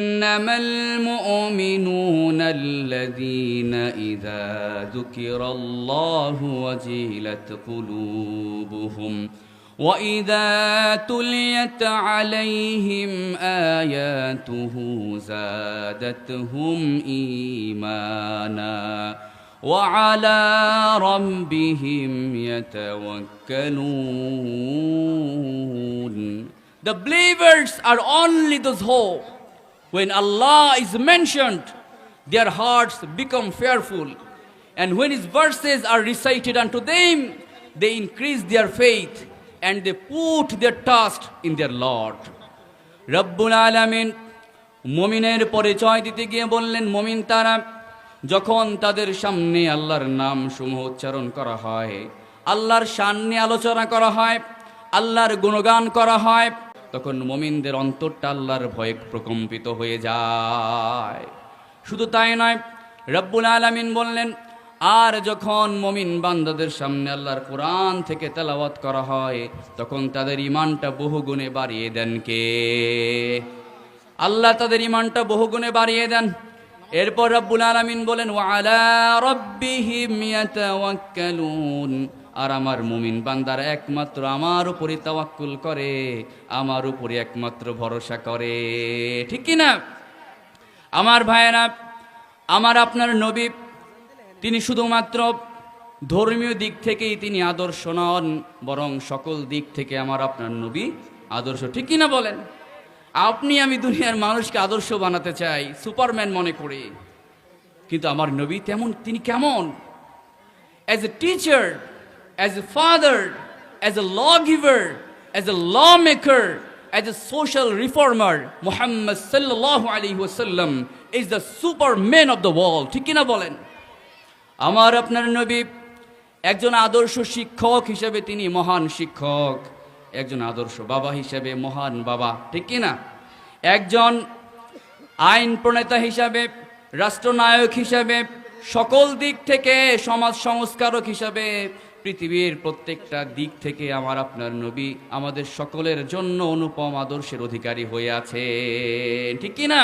إنما المؤمنون الذين إذا ذكر الله وجلت قلوبهم وإذا تليت عليهم آياته زادتهم إيمانا وعلى ربهم يتوكلون. The believers are only those who When Allah is mentioned, their hearts become fearful. And when His verses are recited unto them, they increase their faith and they put their trust in their Lord. রব্বুল আলামিন মমিনের পরিচয় দিতে গিয়ে বললেন মমিন তারা যখন তাদের সামনে আল্লাহর নাম সমূহ উচ্চারণ করা হয় আল্লাহর সামনে আলোচনা করা হয় আল্লাহর গুণগান করা হয় তখন মোমিনদের অন্তরটা আল্লাহর ভয়ে প্রকম্পিত হয়ে যায়। শুধু তাই নয়, রব্বুল আলমিন বললেন, আর যখন মমিন বান্দাদের সামনে আল্লাহর কোরআন থেকে তেলাওয়াত করা হয়, তখন তাদের ইমানটা বহুগুণে বাড়িয়ে দেন কে? আল্লাহ তাদের ইমানটা বহুগুণে বাড়িয়ে দেন। এরপর রব্বুল আলামিন বলেন ওয়ালা রব্বিহিম ইয়াতাওয়াক্কালুন। আর আমার মুমিন বান্দারা একমাত্র আমার উপরে তাওয়াক্কুল করে, আমার উপরে একমাত্র ভরসা করে। ঠিক কি না? আমার ভাইয়েরা, আমার আপনার নবী, তিনি শুধুমাত্র ধর্মীয় দিক থেকেই তিনি আদর্শ নন, বরং সকল দিক থেকে আমার আপনার নবী আদর্শ। ঠিক কি না বলেন? আপনি আমি দুনিয়ার মানুষকে আদর্শ বানাতে চাই, সুপারম্যান মনে করে। কিন্তু আমার নবী তেমন, তিনি কেমন? As a teacher as a father as a law giver as a law maker as a social reformer Muhammad সাল্লাহ আলী ওসাল্লাম is the super man of the world ঠিক কিনা বলেন? আমার আপনার নবী একজন আদর্শ শিক্ষক হিসেবে তিনি মহান শিক্ষক। একজন আদর্শ বাবা হিসেবে মহান বাবা। ঠিক কিনা? একজন আইন প্রণেতা হিসাবে, রাষ্ট্রনায়ক হিসাবে, সকল দিক থেকে সমাজ সংস্কারক হিসাবে, পৃথিবীর প্রত্যেকটা দিক থেকে আমার আপনার নবী আমাদের সকলের জন্য অনুপম আদর্শের অধিকারী হয়ে আছে ঠিক কি না